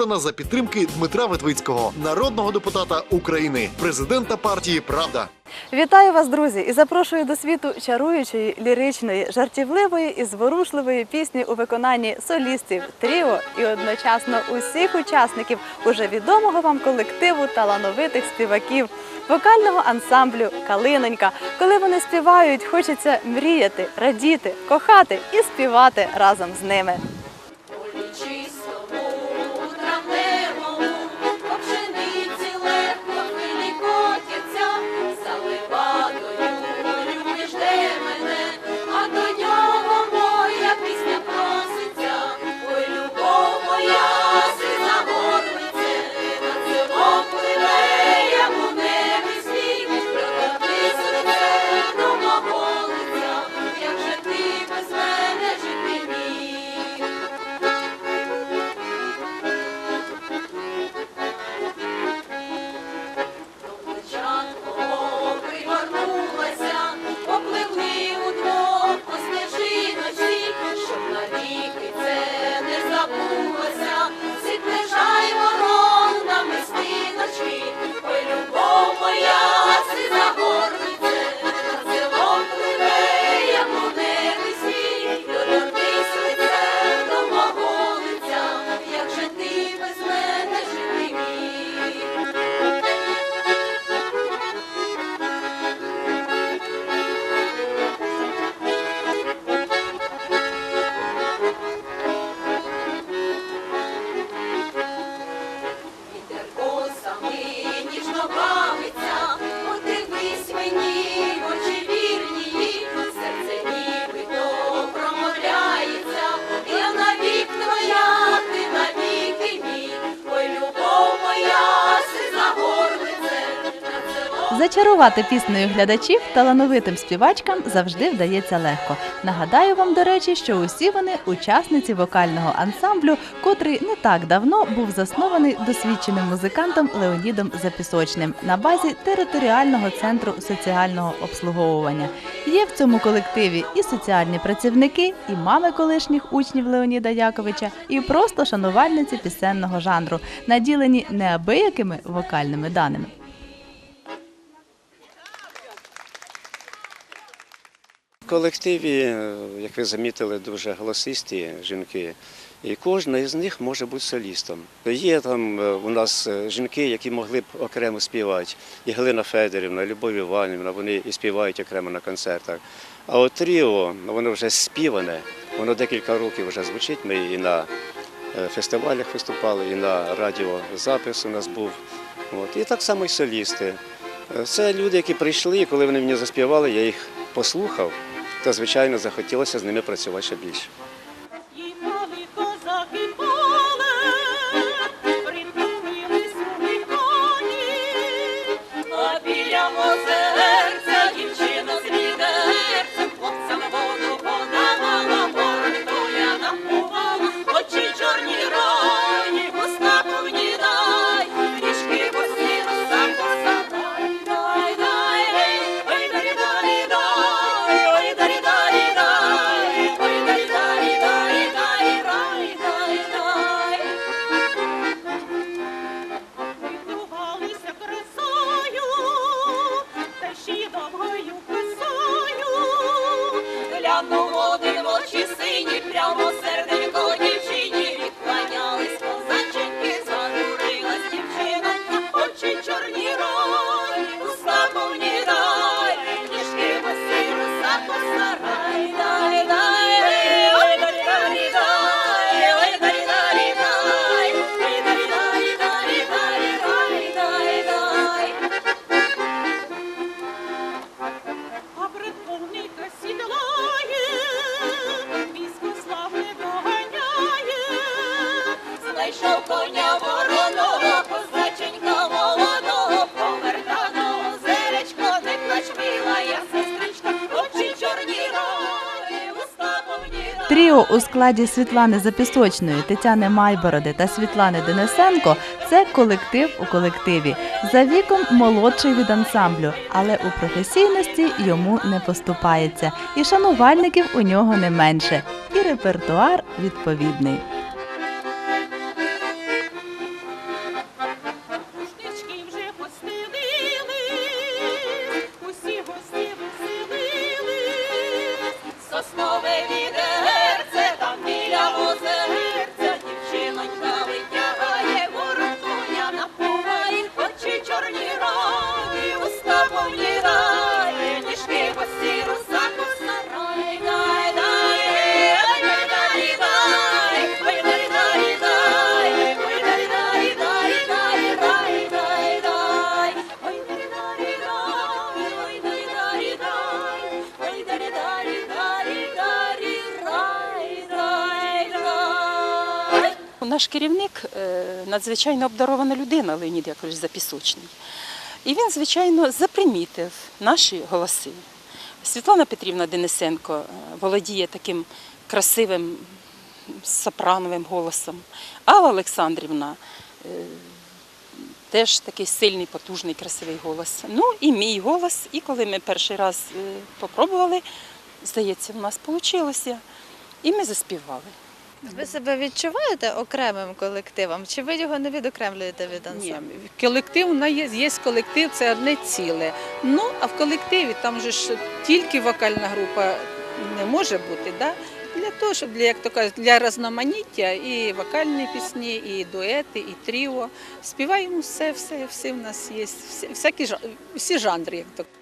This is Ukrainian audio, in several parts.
Створена за підтримки Дмитра Ветвицького, народного депутата України, президента партії Правда. Вітаю вас, друзі, і запрошую до світу чаруючої, ліричної, жартівливої і зворушливої пісні у виконанні солістів, тріо і одночасно усіх учасників уже відомого вам колективу талановитих співаків, вокального ансамблю Калинонька. Коли вони співають, хочеться мріяти, радіти, кохати і співати разом з ними. Зачарувати піснею глядачів талановитим співачкам завжди вдається легко. Нагадаю вам, до речі, що усі вони учасниці вокального ансамблю, котрий не так давно був заснований досвідченим музикантом Леонідом Запісочним на базі територіального центру соціального обслуговування. Є в цьому колективі і соціальні працівники, і мами колишніх учнів Леоніда Яковича, і просто шанувальниці пісенного жанру, наділені неабиякими вокальними даними. Колективі, е, як ви замітили, дуже голосисті жінки. І кожна із них може бути солістом. Є там е, у нас е, жінки, які могли б окремо співати. І Галина Федорівна, і Любов Іванівна, вони і співають окремо на концертах. А от тріо, воно вже співане, воно декілька років вже звучить. Ми і на фестивалях виступали, і на радіозапис у нас був. От. І так само і солісти. Це люди, які прийшли, і коли вони мені заспівали, я їх послухав, то, звичайно, захотілося з ними працювати ще більше. Тріо у складі Світлани Запісочної, Тетяни Майбороди та Світлани Денисенко це колектив у колективі. За віком молодший від ансамблю, але у професійності йому не поступається. І шанувальників у нього не менше. І репертуар відповідний. Основе наш керівник е, надзвичайно обдарована людина, Леонід Яковлевич Запісочний. І він, звичайно, запримітив наші голоси. Світлана Петрівна Денисенко е, володіє таким красивим сопрановим голосом. Алла Олександрівна е, теж такий сильний, потужний, красивий голос. Ну і мій голос. І коли ми перший раз попробували, здається, в нас вийшло. І ми заспівали. Ви себе відчуваєте окремим колективом? Чи ви його не відокремлюєте від Ні, ансамблю? колектив на є, є колектив, це одне ціле. Ну а в колективі там же ж тільки вокальна група не може бути. Да? Для того, щоб для, як то кажуть, для різноманіття і вокальні пісні, і дуети, і тріо. Співаємо все, все, все в нас є, всі, всякі всі жанри, як то Моя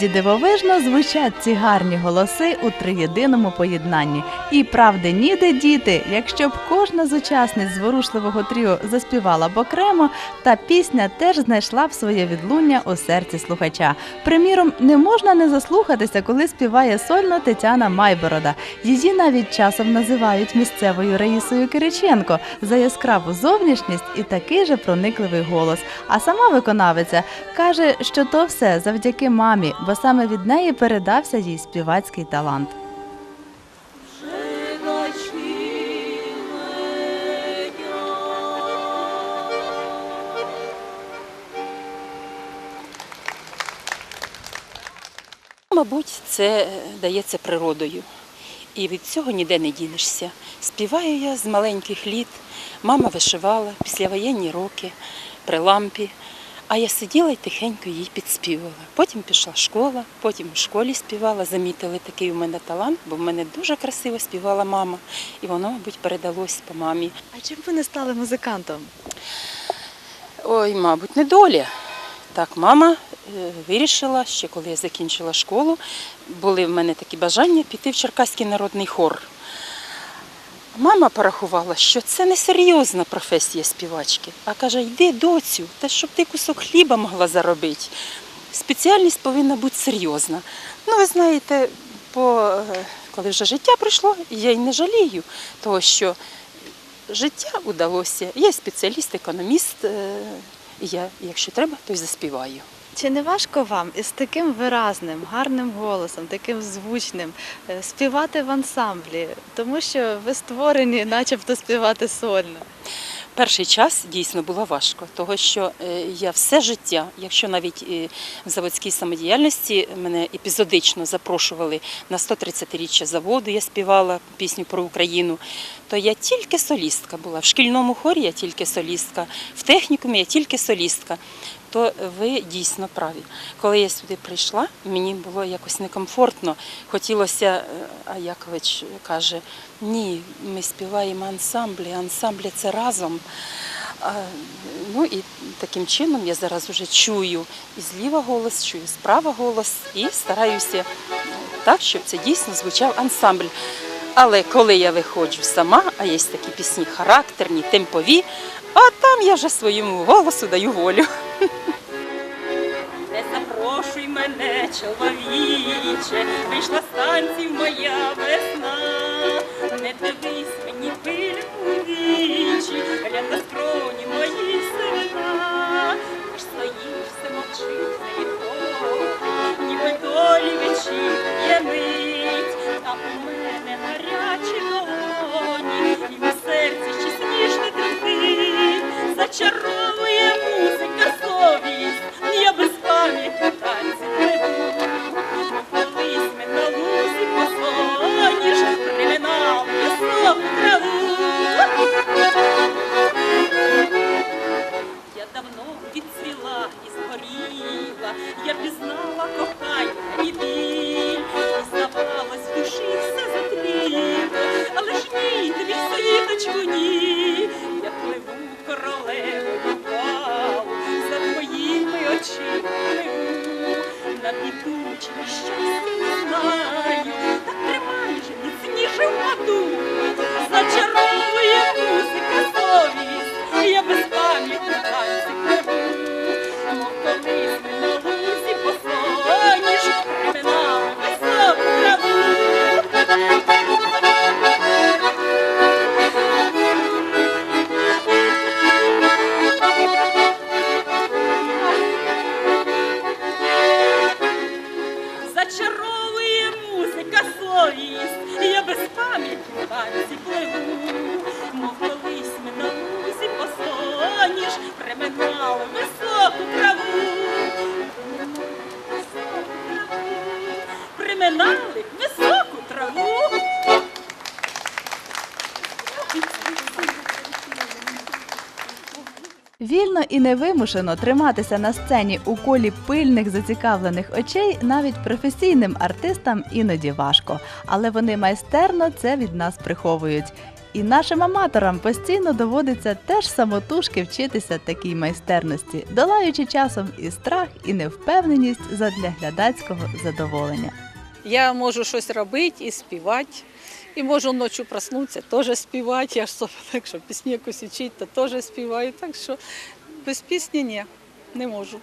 Справді дивовижно звучать ці гарні голоси у триєдиному поєднанні. І правди ніде діти, якщо б кожна з учасниць зворушливого тріо заспівала б окремо, та пісня теж знайшла б своє відлуння у серці слухача. Приміром, не можна не заслухатися, коли співає сольно Тетяна Майборода. Її навіть часом називають місцевою Раїсою Кириченко за яскраву зовнішність і такий же проникливий голос. А сама виконавиця каже, що то все завдяки мамі, бо саме від неї передався їй співацький талант. Мабуть, це дається природою. І від цього ніде не дінешся. Співаю я з маленьких літ. Мама вишивала післявоєнні роки при лампі. А я сиділа і тихенько їй підспівувала. Потім пішла школа, потім у школі співала. Замітили такий у мене талант, бо в мене дуже красиво співала мама. І воно, мабуть, передалось по мамі. А чим ви не стали музикантом? Ой, мабуть, не доля. Так, мама е, вирішила, ще коли я закінчила школу, були в мене такі бажання піти в Черкаський народний хор. Мама порахувала, що це не серйозна професія співачки, а каже, йди доцю, та щоб ти кусок хліба могла заробити. Спеціальність повинна бути серйозна. Ну, ви знаєте, по, е, коли вже життя пройшло, я й не жалію, того що життя удалося. Я спеціаліст, економіст, е, я, якщо треба, то й заспіваю. Чи не важко вам із таким виразним, гарним голосом, таким звучним е, співати в ансамблі, тому що ви створені, начебто співати сольно? Перший час дійсно було важко, того що е, я все життя, якщо навіть е, в заводській самодіяльності мене епізодично запрошували на 130-річчя заводу, я співала пісню про Україну, то я тільки солістка була. В шкільному хорі я тільки солістка, в технікумі я тільки солістка. То ви дійсно праві. Коли я сюди прийшла, мені було якось некомфортно. Хотілося, е, а Якович каже, ні, ми співаємо ансамблі, ансамблі це разом. Ну і таким чином я зараз вже чую і зліва голос, чую справа голос і стараюся так, щоб це дійсно звучав ансамбль. Але коли я виходжу сама, а є такі пісні характерні, темпові, а там я вже своєму голосу даю волю. Не запрошуй мене, чоловіче, вийшла з танців моя весна. Не дивись мені пиль у вічі, глянь на скроні мої сина. Ти ж стоїш, все мовчиш, не відходить, ніби долі вечірня мить, зачаровує музика совість, я без пам'яті танці веду. Колись ми на лузі посоніж, приминав високу траву. Невимушено триматися на сцені у колі пильних зацікавлених очей навіть професійним артистам іноді важко, але вони майстерно це від нас приховують. І нашим аматорам постійно доводиться теж самотужки вчитися такій майстерності, долаючи часом і страх, і невпевненість задля глядацького задоволення. Я можу щось робити і співати. І можу ночі проснутися, теж співати. Я ж собі, так що пісні якусь вчити, то теж співаю. Так що без пісні ні, не можу.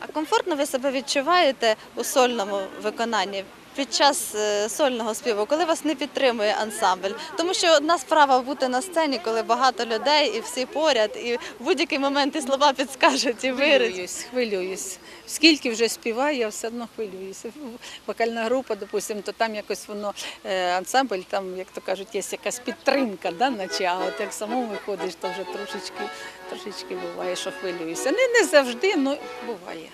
А комфортно ви себе відчуваєте у сольному виконанні під час е, сольного співу, коли вас не підтримує ансамбль? Тому що одна справа бути на сцені, коли багато людей і всі поряд, і в будь-який момент і слова підскажуть, і вирить. Хвилююсь, хвилююсь. Скільки вже співаю, я все одно хвилююся. Вокальна група, допустимо, то там якось воно е, ансамбль, там, як то кажуть, є якась підтримка, да, наче, а от як самому виходиш, то вже трошечки, трошечки буває, що хвилююся. Не, не завжди, але буває.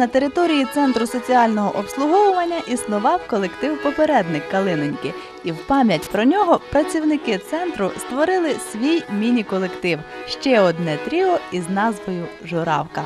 На території центру соціального обслуговування існував колектив попередник Калиноньки, і в пам'ять про нього працівники центру створили свій міні-колектив ще одне тріо із назвою Журавка.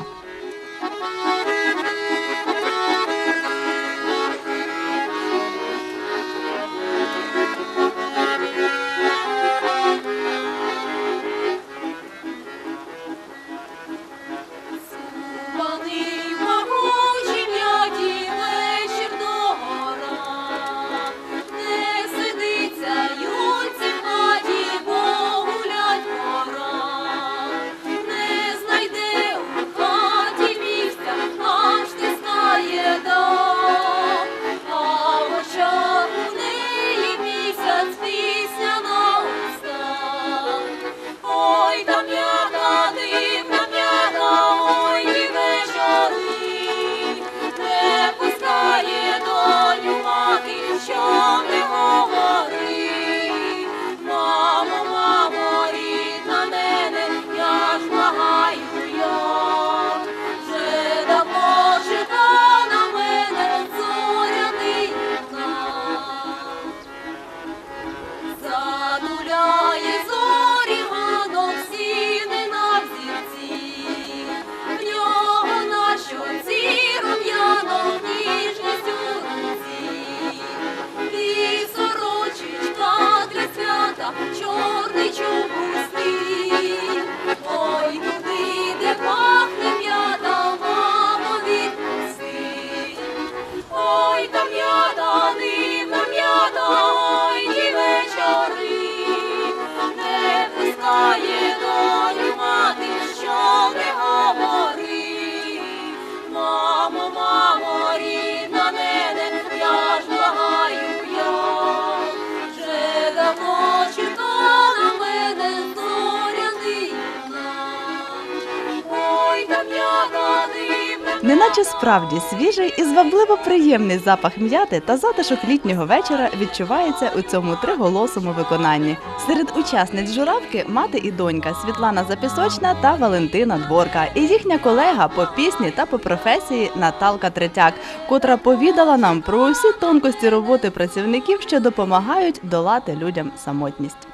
Неначе справді свіжий і звабливо приємний запах м'яти та затишок літнього вечора відчувається у цьому триголосому виконанні. Серед учасниць журавки мати і донька Світлана Запісочна та Валентина Дворка, і їхня колега по пісні та по професії Наталка Третяк, котра повідала нам про усі тонкості роботи працівників, що допомагають долати людям самотність.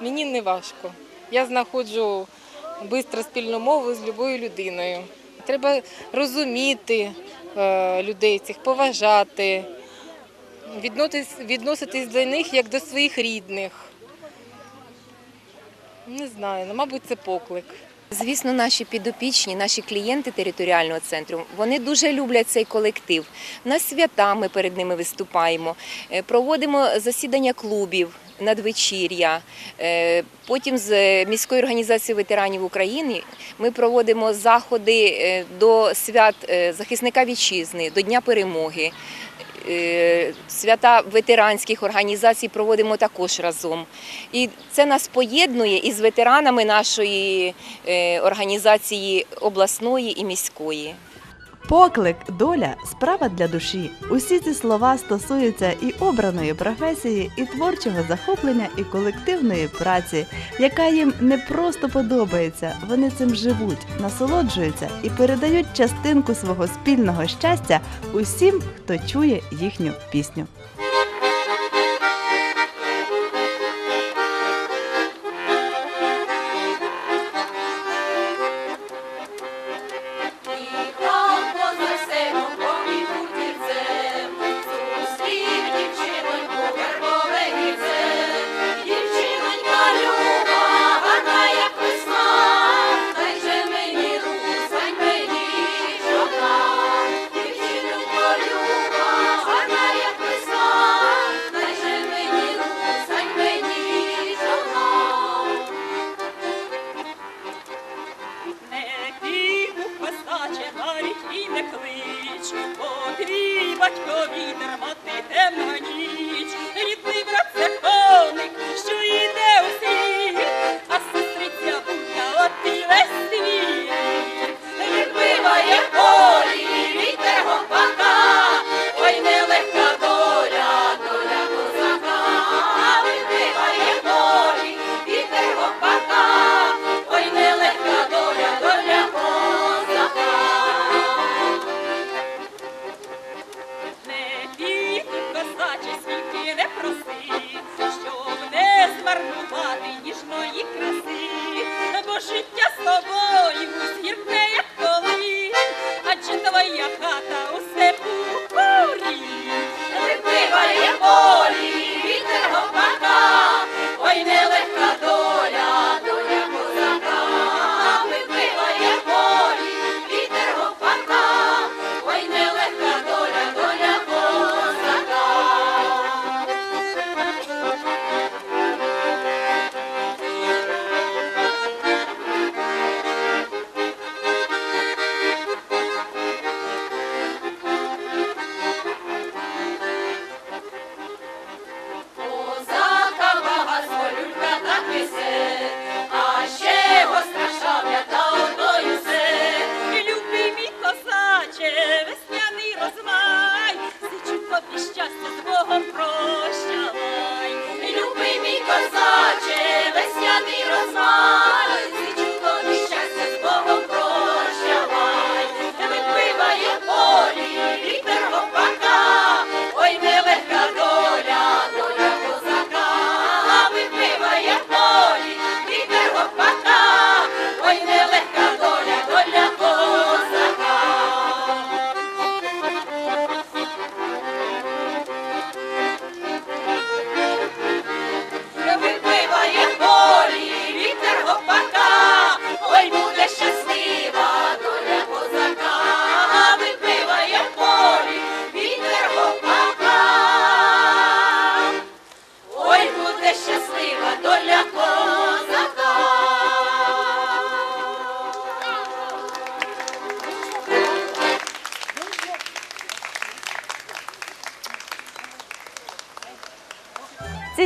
Мені не важко. Я знаходжу швидко спільну мову з будь-якою людиною. Треба розуміти е, людей цих, поважати, відноситись, відноситись до них як до своїх рідних. Не знаю, ну, мабуть, це поклик. Звісно, наші підопічні, наші клієнти територіального центру, вони дуже люблять цей колектив. На свята ми перед ними виступаємо, е, проводимо засідання клубів, надвечір'я. Е, Потім з міською організацією ветеранів України ми проводимо заходи е, до свят захисника вітчизни, до Дня перемоги. Е, Свята ветеранських організацій проводимо також разом. І це нас поєднує із ветеранами нашої е, організації обласної і міської. Поклик, доля справа для душі. Усі ці слова стосуються і обраної професії, і творчого захоплення, і колективної праці, яка їм не просто подобається. Вони цим живуть, насолоджуються і передають частинку свого спільного щастя усім, хто чує їхню пісню.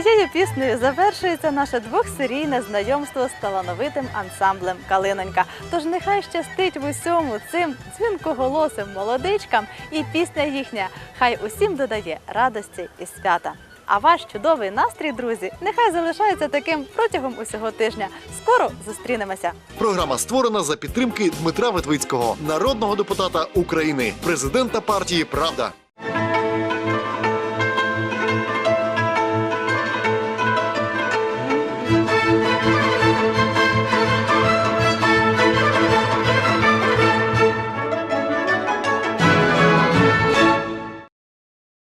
Цією піснею завершується наше двохсерійне знайомство з талановитим ансамблем Калинонька. Тож нехай щастить в усьому цим дзвінкоголосим молодичкам, і пісня їхня хай усім додає радості і свята. А ваш чудовий настрій, друзі, нехай залишається таким протягом усього тижня. Скоро зустрінемося. Програма створена за підтримки Дмитра Ветвицького, народного депутата України, президента партії Правда.